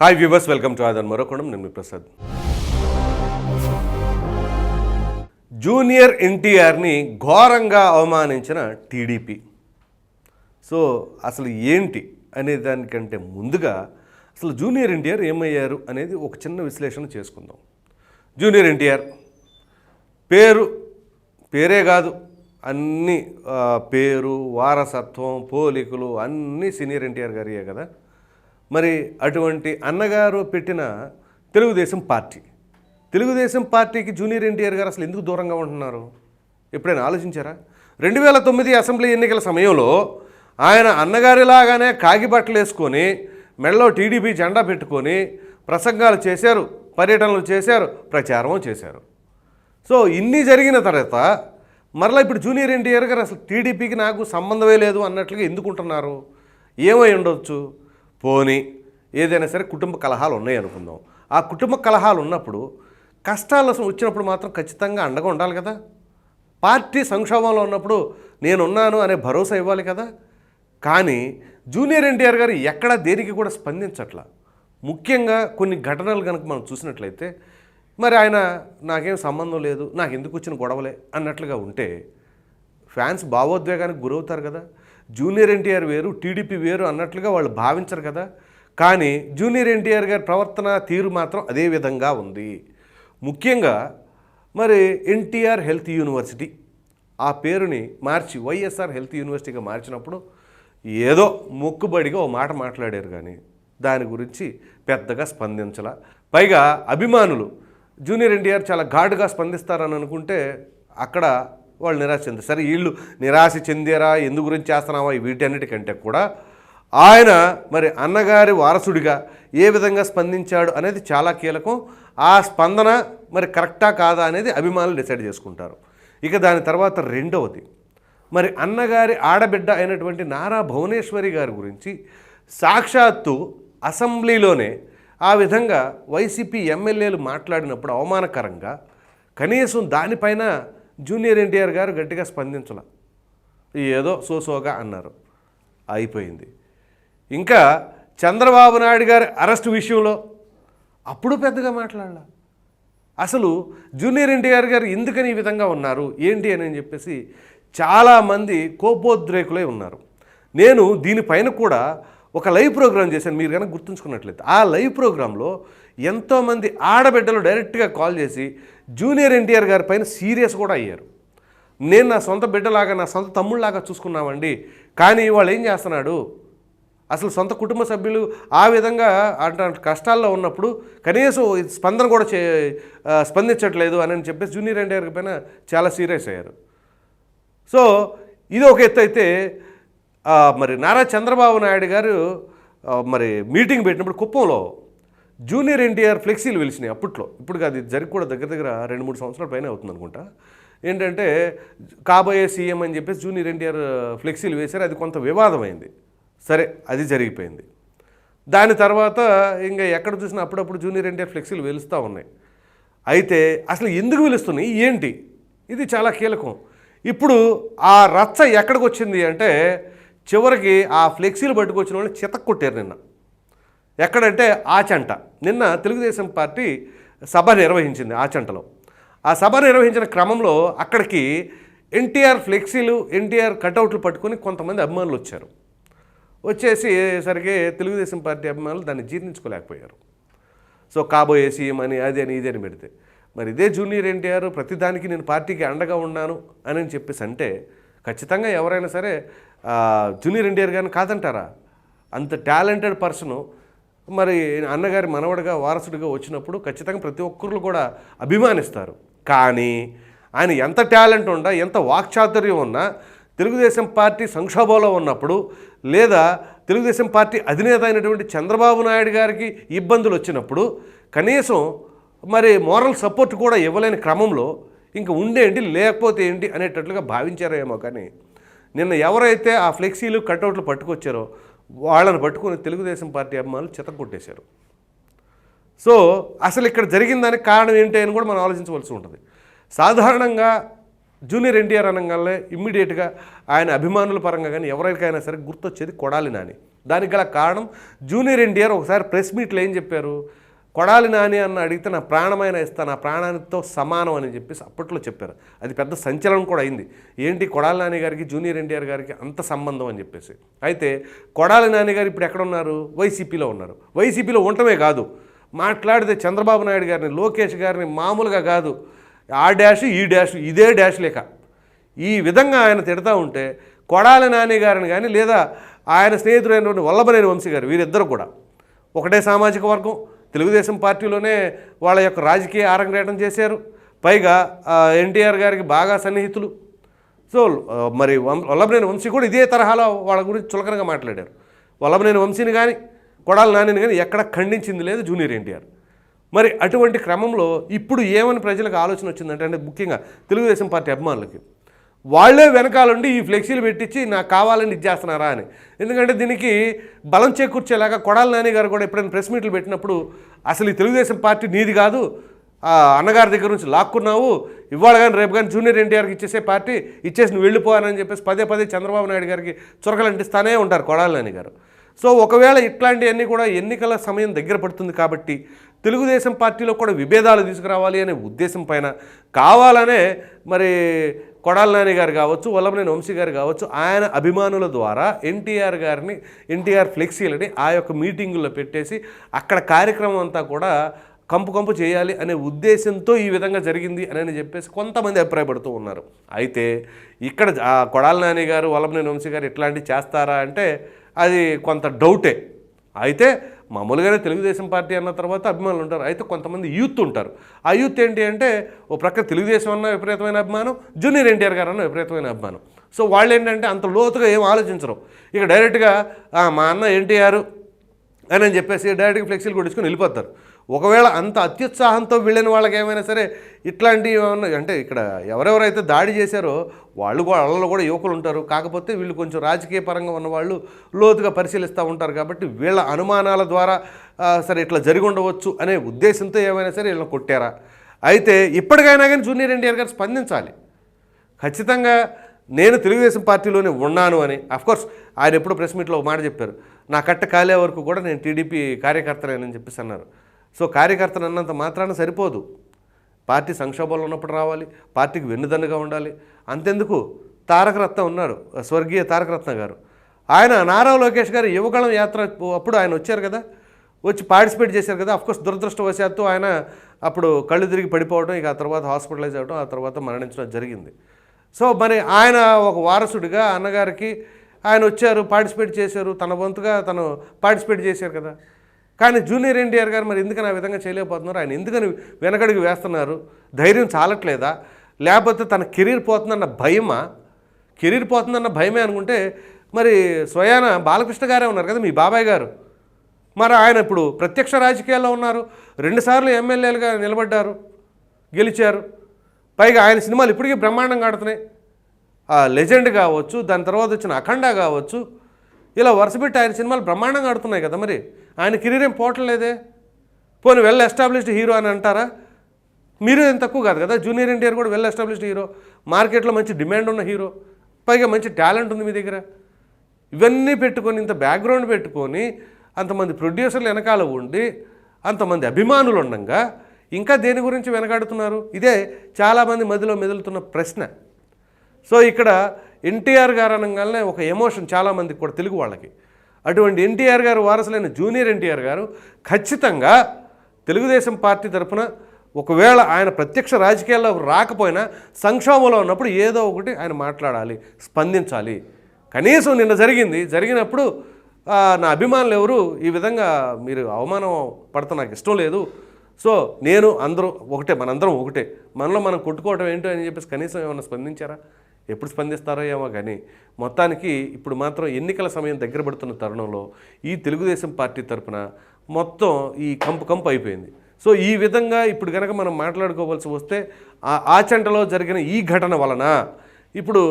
Hi viewers welcome to ఆదన్ మరొకడం నేను మీ ప్రసాద్ జూనియర్ ఎన్టీఆర్ని ఘోరంగా అవమానించిన టీడీపీ సో అసలు ఏంటి అనే దానికంటే ముందుగా అసలు జూనియర్ ఎన్టీఆర్ ఏమయ్యారు అనేది ఒక చిన్న విశ్లేషణ చేసుకుందాం జూనియర్ ఎన్టీఆర్ పేరు పేరే కాదు అన్ని పేరు వారసత్వం పోలికలు అన్నీ సీనియర్ ఎన్టీఆర్ గారియే కదా మరి అటువంటి అన్నగారు పెట్టిన తెలుగుదేశం పార్టీ. తెలుగుదేశం పార్టీకి జూనియర్ ఎన్టీఆర్ గారు అసలు ఎందుకు దూరంగా ఉంటున్నారు? ఎప్పుడైనా ఆలోచించారా? రెండు వేల తొమ్మిది అసెంబ్లీ ఎన్నికల సమయంలో ఆయన అన్నగారిలాగానే కాగిబట్టలు వేసుకొని మెడలో టీడీపీ జెండా పెట్టుకొని ప్రసంగాలు చేశారు పర్యటనలు చేశారు ప్రచారం చేశారు. సో ఇన్ని జరిగిన తర్వాత మరలా ఇప్పుడు జూనియర్ ఎన్టీఆర్ గారు అసలు టీడీపీకి నాకు సంబంధమే లేదు అన్నట్లుగా ఎందుకుంటున్నారు? ఏమై ఉండొచ్చు? పోని ఏదైనా సరే కుటుంబ కలహాలు ఉన్నాయి అనుకుందాం. ఆ కుటుంబ కలహాలు ఉన్నప్పుడు కష్టాలు వచ్చినప్పుడు మాత్రం ఖచ్చితంగా అండగా ఉండాలి కదా. పార్టీ సంక్షోభంలో ఉన్నప్పుడు నేనున్నాను అనే భరోసా ఇవ్వాలి కదా. కానీ జూనియర్ ఎన్టీఆర్ గారు ఎక్కడా దేనికి కూడా స్పందించట్లా. ముఖ్యంగా కొన్ని ఘటనలు కనుక మనం చూసినట్లయితే మరి ఆయన నాకేం సంబంధం లేదు నాకు ఎందుకు వచ్చిన గొడవలే అన్నట్లుగా ఉంటే ఫ్యాన్స్ భావోద్వేగానికి గురవుతారు కదా. జూనియర్ ఎన్టీఆర్ వేరు టీడీపీ వేరు అన్నట్లుగా వాళ్ళు భావించరు కదా. కానీ జూనియర్ ఎన్టీఆర్ గారి ప్రవర్తన తీరు మాత్రం అదే విధంగా ఉంది. ముఖ్యంగా మరి ఎన్టీఆర్ హెల్త్ యూనివర్సిటీ ఆ పేరుని మార్చి వైఎస్ఆర్ హెల్త్ యూనివర్సిటీగా మార్చినప్పుడు ఏదో మొక్కుబడిగా ఓ మాట మాట్లాడారు కానీ దాని గురించి పెద్దగా స్పందించాల. పైగా అభిమానులు జూనియర్ ఎన్టీఆర్ చాలా ఘాటుగా స్పందిస్తారని అనుకుంటే అక్కడ వాళ్ళు నిరాశ చెందారు. సరే వీళ్ళు నిరాశ చెందారా? ఎందు గురించి చేస్తున్నావా? వీటన్నిటికంటే కూడా ఆయన మరి అన్నగారి వారసుడిగా ఏ విధంగా స్పందించాడు అనేది చాలా కీలకం. ఆ స్పందన మరి కరెక్టా కాదా అనేది అభిమానులు డిసైడ్ చేసుకుంటారు. ఇక దాని తర్వాత రెండవది మరి అన్నగారి ఆడబిడ్డ అయినటువంటి నారా భువనేశ్వరి గారి గురించి సాక్షాత్తు అసెంబ్లీలోనే ఆ విధంగా వైసీపీ ఎమ్మెల్యేలు మాట్లాడినప్పుడు అవమానకరంగా కనీసం దానిపైన జూనియర్ ఎన్టీఆర్ గారు గట్టిగా స్పందించాల. ఏదో సోసోగా అన్నారు. అయిపోయింది. ఇంకా చంద్రబాబు నాయుడు గారి అరెస్ట్ విషయంలో అప్పుడు పెద్దగా మాట్లాడాల. అసలు జూనియర్ ఎన్టీఆర్ గారు ఎందుకని ఈ విధంగా ఉన్నారు? ఏంటి అని చెప్పేసి చాలామంది కోపోద్రేకులై ఉన్నారు. నేను దీనిపైన కూడా ఒక లైవ్ ప్రోగ్రామ్ చేశాను. మీరు కనుక గుర్తుంచుకున్నట్లయితే ఆ లైవ్ ప్రోగ్రాంలో ఎంతోమంది ఆడబిడ్డలు డైరెక్ట్గా కాల్ చేసి జూనియర్ ఎన్టీఆర్ గారి పైన సీరియస్ కూడా అయ్యారు. నేను నా సొంత బిడ్డలాగా నా సొంత తమ్ముళ్ళలాగా చూసుకున్నామండి. కానీ వాళ్ళు ఏం చేస్తున్నాడు? అసలు సొంత కుటుంబ సభ్యులు ఆ విధంగా అట్లాంటి కష్టాల్లో ఉన్నప్పుడు కనీసం స్పందన కూడా చే స్పందించట్లేదు అని చెప్పేసి జూనియర్ ఎన్టీఆర్ పైన చాలా సీరియస్ అయ్యారు. సో ఇది ఒక ఎత్తు అయితే మరి నారా చంద్రబాబు నాయుడు గారు మరి మీటింగ్ పెట్టినప్పుడు కుప్పంలో జూనియర్ ఎన్టీఆర్ ఫ్లెక్సీలు వెలిసినాయి అప్పట్లో. ఇప్పుడు కాదు ఇది జరిగి కూడా దగ్గర దగ్గర రెండు మూడు సంవత్సరాల పైన అవుతుంది అనుకుంటా. ఏంటంటే కాబోయే సీఎం అని చెప్పేసి జూనియర్ ఎన్టీఆర్ ఫ్లెక్సీలు వేశారు. అది కొంత వివాదమైంది. సరే అది జరిగిపోయింది. దాని తర్వాత ఇంకా ఎక్కడ చూసినా అప్పుడప్పుడు జూనియర్ ఎన్టీఆర్ ఫ్లెక్సీలు వెలుస్తూ ఉన్నాయి. అయితే అసలు ఎందుకు వెలుస్తున్నాయి? ఏంటి? ఇది చాలా కీలకం. ఇప్పుడు ఆ రచ్చ ఎక్కడికి వచ్చింది అంటే చివరికి ఆ ఫ్లెక్సీలు పట్టుకొచ్చిన వాళ్ళు చితక్కొట్టారు నిన్న. ఎక్కడంటే ఆచంట నిన్న తెలుగుదేశం పార్టీ సభ నిర్వహించింది ఆచంటలో ఆ సభ నిర్వహించిన క్రమంలో అక్కడికి ఎన్టీఆర్ ఫ్లెక్సీలు ఎన్టీఆర్ కటౌట్లు పట్టుకొని కొంతమంది అభిమానులు వచ్చారు. వచ్చేసేసరికి తెలుగుదేశం పార్టీ అభిమానులు దాన్ని జీర్ణించుకోలేకపోయారు. సో కాబోయే సీఎం అని అది అని ఇది అని పెడితే మరి ఇదే జూనియర్ ఎన్టీఆర్ ప్రతిదానికి నేను పార్టీకి అండగా ఉన్నాను అని చెప్పేసి అంటే ఖచ్చితంగా ఎవరైనా సరే జూనియర్ ఎన్టీఆర్ గారిని కాదంటారా? అంత టాలెంటెడ్ పర్సను మరి అన్నగారి మనవడిగా వారసుడిగా వచ్చినప్పుడు ఖచ్చితంగా ప్రతి ఒక్కరు కూడా అభిమానిస్తారు. కానీ ఆయన ఎంత టాలెంట్ ఉన్నా ఎంత వాక్చాతుర్యం ఉన్నా తెలుగుదేశం పార్టీ సంక్షోభంలో ఉన్నప్పుడు లేదా తెలుగుదేశం పార్టీ అధినేత అయినటువంటి చంద్రబాబు నాయుడు గారికి ఇబ్బందులు వచ్చినప్పుడు కనీసం మరి మోరల్ సపోర్ట్ కూడా ఇవ్వలేని క్రమంలో ఇంకా ఉండేంటి లేకపోతే ఏంటి అనేటట్లుగా భావించారేమో కానీ నిన్న ఎవరైతే ఆ ఫ్లెక్సీలు కట్అవుట్లు పట్టుకొచ్చారో వాళ్ళని పట్టుకొని తెలుగుదేశం పార్టీ అభిమానులు చితకొట్టేశారు. సో అసలు ఇక్కడ జరిగిన దానికి కారణం ఏంటి అని కూడా మనం ఆలోచించవలసి ఉంటుంది. సాధారణంగా జూనియర్ ఎన్టీఆర్ అనగానే ఇమ్మీడియట్గా ఆయన అభిమానుల పరంగా కానీ ఎవరికైనా సరే గుర్తొచ్చేది కొడాలి నాని. దానికి గల కారణం జూనియర్ ఎన్టీఆర్ ఒకసారి ప్రెస్ మీట్లో ఏం చెప్పారు? కొడాలి నాని అన్న అడిగితే నా ప్రాణమైన ఇస్తా నా ప్రాణానితో సమానం అని చెప్పేసి అప్పట్లో చెప్పారు. అది పెద్ద సంచలనం కూడా అయింది. ఏంటి కొడాలి నాని గారికి జూనియర్ ఎన్టీఆర్ గారికి అంత సంబంధం అని చెప్పేసి. అయితే కొడాలి నాని గారు ఇప్పుడు ఎక్కడ ఉన్నారు? వైసీపీలో ఉన్నారు. వైసీపీలో ఉండటమే కాదు. మాట్లాడితే చంద్రబాబు నాయుడు గారిని లోకేష్ గారిని మామూలుగా కాదు. ఆ డాష్ ఈ డాష్ ఇదే డాష్ లేక. ఈ విధంగా ఆయన తిడతా ఉంటే కొడాలి నాని గారిని కానీ లేదా ఆయన స్నేహితుడైనటువంటి వల్లభనేని వంశీ గారు వీరిద్దరు కూడా. ఒకటే సామాజిక వర్గం తెలుగుదేశం పార్టీలోనే వాళ్ళ యొక్క రాజకీయ ఆరంగేటం చేశారు. పైగా ఎన్టీఆర్ గారికి బాగా సన్నిహితులు. సో మరి వం- వల్లభనేని వంశీ కూడా ఇదే తరహాలో వాళ్ళ గురించి చులకనగా మాట్లాడారు. వల్లభనేని వంశీని కానీ కొడాల నానిని కానీ ఎక్కడ ఖండించింది లేదు జూనియర్ ఎన్టీఆర్. మరి అటువంటి క్రమంలో ఇప్పుడు ఏమని ప్రజలకు ఆలోచన వచ్చిందంటే అంటే ముఖ్యంగా తెలుగుదేశం పార్టీ అభిమానులకి. వాళ్ళే వెనకాలండి ఈ ఫ్లెక్సీలు పెట్టించి నాకు కావాలని ఇచ్చేస్తున్నారా అని. ఎందుకంటే దీనికి బలం చేకూర్చేలాగా కొడాల నాని గారు కూడా ఎప్పుడైనా ప్రెస్ మీట్లు పెట్టినప్పుడు అసలు ఈ తెలుగుదేశం పార్టీ నీది కాదు ఆ అన్నగారి దగ్గర నుంచి లాక్కున్నావు ఇవాళ కానీ రేపు కానీ జూనియర్ ఎన్టీఆర్కి ఇచ్చేసే పార్టీ ఇచ్చేసి నువ్వు వెళ్ళిపోవాలని చెప్పేసి పదే పదే చంద్రబాబు నాయుడు గారికి చురకలు అంటిస్తానే ఉంటారు కొడాల నాని గారు. సో ఒకవేళ ఇట్లాంటివన్నీ కూడా ఎన్నికల సమయం దగ్గర పడుతుంది కాబట్టి తెలుగుదేశం పార్టీలో కూడా విభేదాలు తీసుకురావాలి అనే ఉద్దేశం పైన కావాలనే మరి కొడాలనాని గారు కావచ్చు వల్లభనేని వంశీ గారు కావచ్చు ఆయన అభిమానుల ద్వారా ఎన్టీఆర్ గారిని ఎన్టీఆర్ ఫ్లెక్సీలని ఆ యొక్క మీటింగుల్లో పెట్టేసి అక్కడ కార్యక్రమం అంతా కూడా కంపు కంపు చేయాలి అనే ఉద్దేశంతో ఈ విధంగా జరిగింది అని చెప్పేసి కొంతమంది అభిప్రాయపడుతూ ఉన్నారు. అయితే ఇక్కడ ఆ కొడాలి నాని గారు వల్లభనేని వంశీ గారు ఇట్లాంటివి చేస్తారా అంటే అది కొంత డౌటే. అయితే మామూలుగానే తెలుగుదేశం పార్టీ అన్న తర్వాత అభిమానులు ఉంటారు. అయితే కొంతమంది యూత్ ఉంటారు. ఆ యూత్ ఏంటి అంటే ఓ ప్రక్క తెలుగుదేశం అన్న విపరీతమైన అభిమానం జూనియర్ ఎన్టీఆర్ గారు అన్న విపరీతమైన అభిమానం. సో వాళ్ళు ఏంటంటే అంత లోతుగా ఏం ఆలోచించరు. ఇక డైరెక్ట్గా మా అన్న ఎన్టీఆర్ అని అని చెప్పేసి డైరెక్ట్గా ఫ్లెక్సీలు కొట్టించుకొని వెళ్ళిపోతారు. ఒకవేళ అంత అత్యుత్సాహంతో వెళ్ళిన వాళ్ళకి ఏమైనా సరే ఇట్లాంటివి ఏమైనా అంటే ఇక్కడ ఎవరెవరైతే దాడి చేశారో వాళ్ళు కూడా వాళ్ళలో కూడా యువకులు ఉంటారు. కాకపోతే వీళ్ళు కొంచెం రాజకీయ పరంగా ఉన్న వాళ్ళు లోతుగా పరిశీలిస్తూ ఉంటారు కాబట్టి వీళ్ళ అనుమానాల ద్వారా సరే ఇట్లా జరిగి ఉండవచ్చు అనే ఉద్దేశంతో ఏమైనా సరే వీళ్ళని కొట్టారా? అయితే ఇప్పటికైనా కానీ జూనియర్ ఎన్టీఆర్ గారు స్పందించాలి. ఖచ్చితంగా నేను తెలుగుదేశం పార్టీలోనే ఉన్నాను అని. అఫ్కోర్స్ ఆయన ఎప్పుడో ప్రెస్ మీట్లో ఒక మాట చెప్పారు. నా కట్ట కాలే వరకు కూడా నేను టీడీపీ కార్యకర్తలేనని చెప్పేసి అన్నారు. సో కార్యకర్తలు అన్నంత మాత్రాన సరిపోదు. పార్టీ సంక్షోభంలో ఉన్నప్పుడు రావాలి పార్టీకి వెన్నుదన్నుగా ఉండాలి. అంతెందుకు? తారకరత్న ఉన్నారు స్వర్గీయ తారక రత్న గారు. ఆయన నారా లోకేష్ గారు యువగళం యాత్ర అప్పుడు ఆయన వచ్చారు కదా. వచ్చి పార్టిసిపేట్ చేశారు కదా. అఫ్కోర్స్ దురదృష్టవశాత్తు ఆయన అప్పుడు కళ్ళు తిరిగి పడిపోవడం ఇక ఆ తర్వాత హాస్పిటలైజ్ అవ్వడం ఆ తర్వాత మరణించడం జరిగింది. సో మరి ఆయన ఒక వారసుడిగా అన్నగారికి ఆయన వచ్చారు పార్టిసిపేట్ చేశారు. తన వంతుగా తను పార్టిసిపేట్ చేశారు కదా. కానీ జూనియర్ ఎన్టీఆర్ గారు మరి ఎందుకని ఆ విధంగా చేయలేకపోతున్నారు? ఆయన ఎందుకని వెనకడికి వేస్తున్నారు? ధైర్యం చాలట్లేదా? లేకపోతే తన కెరీర్ పోతుందన్న భయమా? కెరీర్ పోతుందన్న భయమే అనుకుంటే మరి స్వయాన బాలకృష్ణ గారే ఉన్నారు కదా మీ బాబాయ్ గారు. మరి ఆయన ఇప్పుడు ప్రత్యక్ష రాజకీయాల్లో ఉన్నారు. రెండుసార్లు ఎమ్మెల్యేలుగా నిలబడ్డారు. గెలిచారు. పైగా ఆయన సినిమాలు ఇప్పటికీ బ్రహ్మాండంగా ఆడుతున్నాయి. లెజెండ్ కావచ్చు దాని తర్వాత వచ్చిన అఖండ కావచ్చు ఇలా వరుసపెట్టి ఆయన సినిమాలు బ్రహ్మాండంగా ఆడుతున్నాయి కదా మరి. ఆయన కెరీర్ ఏం పోవట్లేదే పోనీ వెల్ ఎస్టాబ్లిష్డ్ హీరో అని అంటారా? మీరు ఏం తక్కువ కాదు కదా. జూనియర్ ఎన్టీఆర్ కూడా వెల్ ఎస్టాబ్లిష్డ్ హీరో. మార్కెట్లో మంచి డిమాండ్ ఉన్న హీరో. పైగా మంచి టాలెంట్ ఉంది మీ దగ్గర. ఇవన్నీ పెట్టుకొని ఇంత బ్యాక్గ్రౌండ్ పెట్టుకొని అంతమంది ప్రొడ్యూసర్లు వెనకాల ఉండి అంతమంది అభిమానులు ఉండగా ఇంకా దేని గురించి వెనకాడుతున్నారు? ఇదే చాలామంది మదిలో మెదులుతున్న ప్రశ్న. సో ఇక్కడ ఎన్టీఆర్ గారు అనగానే ఒక ఎమోషన్ చాలామందికి కూడా తెలుగు వాళ్ళకి. అటువంటి ఎన్టీఆర్ గారు వారసులైన జూనియర్ ఎన్టీఆర్ గారు ఖచ్చితంగా తెలుగుదేశం పార్టీ తరఫున ఒకవేళ ఆయన ప్రత్యక్ష రాజకీయాల్లో రాకపోయినా సంక్షోభంలో ఉన్నప్పుడు ఏదో ఒకటి ఆయన మాట్లాడాలి స్పందించాలి. కనీసం నిన్న జరిగింది జరిగినప్పుడు నా అభిమానులు ఎవరు ఈ విధంగా మీరు అవమానం పడతా నాకు ఇష్టం లేదు. సో నేను అందరూ ఒకటే మనందరం ఒకటే. మనలో మనం కొట్టుకోవడం ఏంటో అని చెప్పేసి కనీసం ఏమైనా స్పందించారా? ఎప్పుడు స్పందిస్తారో ఏమో కానీ మొత్తానికి ఇప్పుడు మాత్రం ఎన్నికల సమయం దగ్గర పడుతున్న తరుణంలో ఈ తెలుగుదేశం పార్టీ తరపున మొత్తం ఈ కంపు కంపు అయిపోయింది. సో ఈ విధంగా ఇప్పుడు కనుక మనం మాట్లాడుకోవాల్సి వస్తే ఆ ఆచంటలో జరిగిన ఈ ఘటన వలన ఇప్పుడు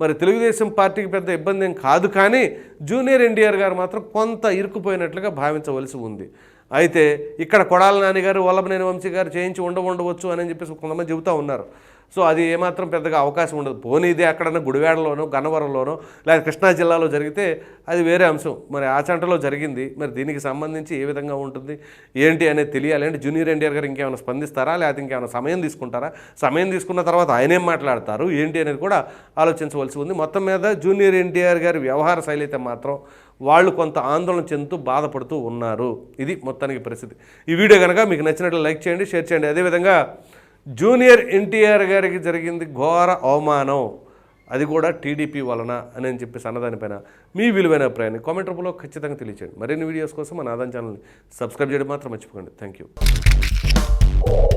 మరి తెలుగుదేశం పార్టీకి పెద్ద ఇబ్బంది ఏం కాదు కానీ జూనియర్ ఎన్టీఆర్ గారు మాత్రం కొంత ఇరుక్కుపోయినట్లుగా భావించవలసి ఉంది. అయితే ఇక్కడ కొడాల నాని గారు వల్లభనేని వంశీ గారు చేయించి ఉండ ఉండవచ్చు అని చెప్పేసి కొంతమంది చెబుతూ ఉన్నారు. సో అది ఏమాత్రం పెద్దగా అవకాశం ఉండదు. పోనీ ఇది ఎక్కడన్నా గుడివాడలోనో గన్నవరంలోనో లేదా కృష్ణా జిల్లాలో జరిగితే అది వేరే అంశం. మరి ఆ చంటలో జరిగింది. మరి దీనికి సంబంధించి ఏ విధంగా ఉంటుంది? ఏంటి అనేది తెలియాలి. అంటే జూనియర్ ఎన్టీఆర్ గారు ఇంకేమైనా స్పందిస్తారా? లేకపోతే ఇంకేమైనా సమయం తీసుకుంటారా? సమయం తీసుకున్న తర్వాత ఆయనేం మాట్లాడతారు? ఏంటి అనేది కూడా ఆలోచించవలసి ఉంది. మొత్తం మీద జూనియర్ ఎన్టీఆర్ గారి వ్యవహార శైలి అయితే మాత్రం వాళ్ళు కొంత ఆందోళన చెందుతూ బాధపడుతూ ఉన్నారు. ఇది మొత్తానికి పరిస్థితి. ఈ వీడియో కనుక మీకు నచ్చినట్లు లైక్ చేయండి షేర్ చేయండి. అదేవిధంగా జూనియర్ ఎన్టీఆర్ గారికి జరిగింది ఘోర అవమానం. అది కూడా టీడీపీ వలన అని అని చెప్పేసి అన్నదానిపైన మీ విలువైన అభిప్రాయాన్ని కామెంట్ రూపంలో ఖచ్చితంగా తెలియచేయండి. మరిన్ని వీడియోస్ కోసం మన ఆదాన్ ఛానల్ని సబ్స్క్రైబ్ చేయడం మాత్రం మర్చిపోకండి. Thank you